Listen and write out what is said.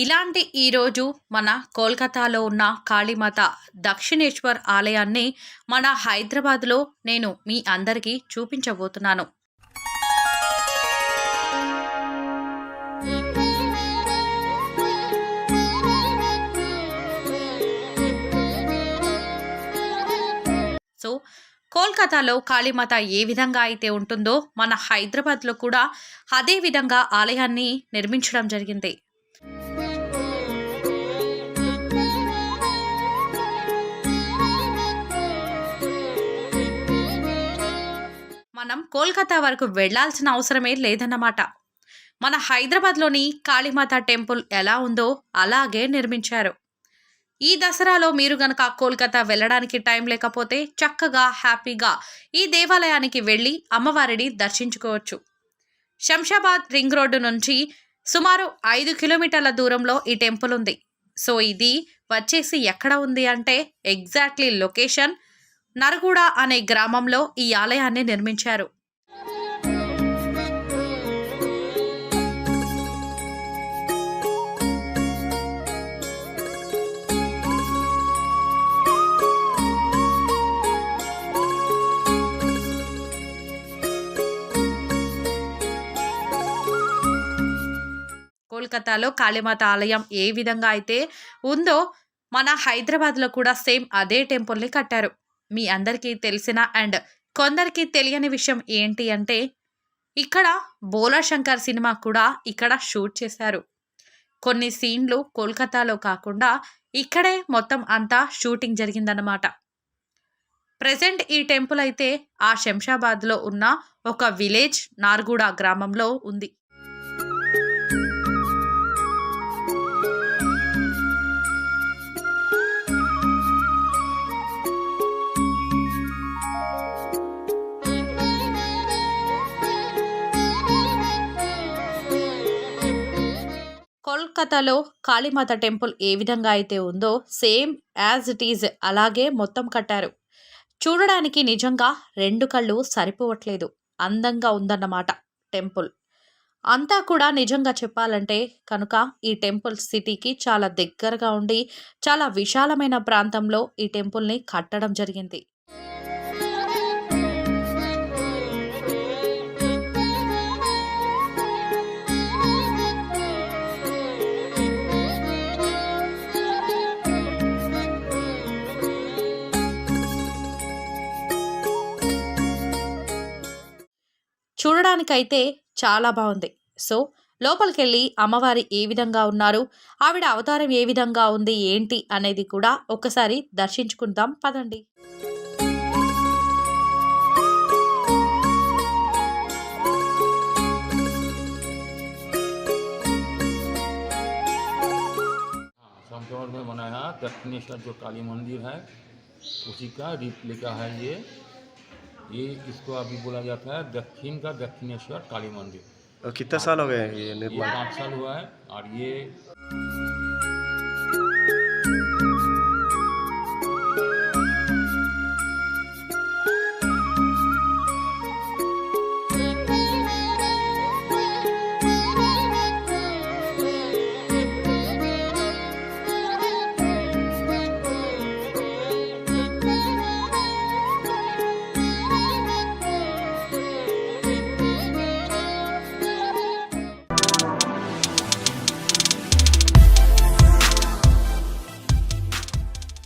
ఇలాంటి ఈరోజు మన కోల్కతాలో ఉన్న కాళీమాత దక్షిణేశ్వర్ ఆలయాన్ని మన హైదరాబాద్లో నేను మీ అందరికీ చూపించబోతున్నాను. సో కోల్కతాలో కాళీమాత ఏ విధంగా అయితే ఉంటుందో మన హైదరాబాద్లో కూడా అదే విధంగా ఆలయాన్ని నిర్మించడం జరిగింది. మనం కోల్కతా వరకు వెళ్ళాల్సిన అవసరమే లేదన్నమాట. మన హైదరాబాద్లోని కాళీమాత టెంపుల్ ఎలా ఉందో అలాగే నిర్మించారు. ఈ దసరాలో మీరు గనక కోల్కతా వెళ్ళడానికి టైం లేకపోతే చక్కగా హ్యాపీగా ఈ దేవాలయానికి వెళ్ళి అమ్మవారిని దర్శించుకోవచ్చు. శంషాబాద్ రింగ్ రోడ్డు నుంచి సుమారు ఐదు కిలోమీటర్ల దూరంలో ఈ టెంపుల్ ఉంది. సో ఇది వచ్చేసి ఎక్కడ ఉంది అంటే ఎగ్జాక్ట్లీ లొకేషన్ నరగూడ అనే గ్రామంలో ఈ ఆలయాన్ని నిర్మించారు. కోల్కతాలో కాళీమాత ఆలయం ఏ విధంగా అయితే ఉందో మన హైదరాబాద్లో కూడా సేమ్ అదే టెంపుల్ని కట్టారు. మీ అందరికీ తెలిసిన అండ్ కొందరికి తెలియని విషయం ఏంటి అంటే ఇక్కడ బోలా శంకర్ సినిమా కూడా ఇక్కడ షూట్ చేశారు. కొన్ని సీన్లు కోల్కతాలో కాకుండా ఇక్కడే మొత్తం అంతా షూటింగ్ జరిగిందన్నమాట. ప్రజెంట్ ఈ టెంపుల్ అయితే ఆ శంషాబాద్లో ఉన్న ఒక విలేజ్ నార్గూడ గ్రామంలో ఉంది. కోల్కతాలో కాళీమాత టెంపుల్ ఏ విధంగా అయితే ఉందో సేమ్ యాజ్ ఇట్ ఈజ్ అలాగే మొత్తం కట్టారు. చూడడానికి నిజంగా రెండు కళ్ళు సరిపోవట్లేదు. అందంగా ఉందన్నమాట టెంపుల్. అంతా కూడా నిజంగా చెప్పాలంటే కనుక ఈ టెంపుల్ సిటీకి చాలా దగ్గరగా ఉండి చాలా విశాలమైన ప్రాంతంలో ఈ టెంపుల్ని కట్టడం జరిగింది. చూడడానికైతే చాలా బాగుంది సో లోపలికెళ్ళి అమ్మవారి ఏ విధంగా ఉన్నారు ఆవిడ అవతారం ఏ విధంగా ఉంది ఏంటి అనేది కూడా ఒకసారి దర్శించుకుందాం పదండి शमशोर में बनाया दक्षिणेश्वर जो काली मंदिर है उसी का रिप्लिका है ये ये इसको अभी बोला जाता है दक्षिण का दक्षिणेश्वर काली मंदिर। कितना साल हो गया ये ये निर्माण? पाँच साल हुआ है और ये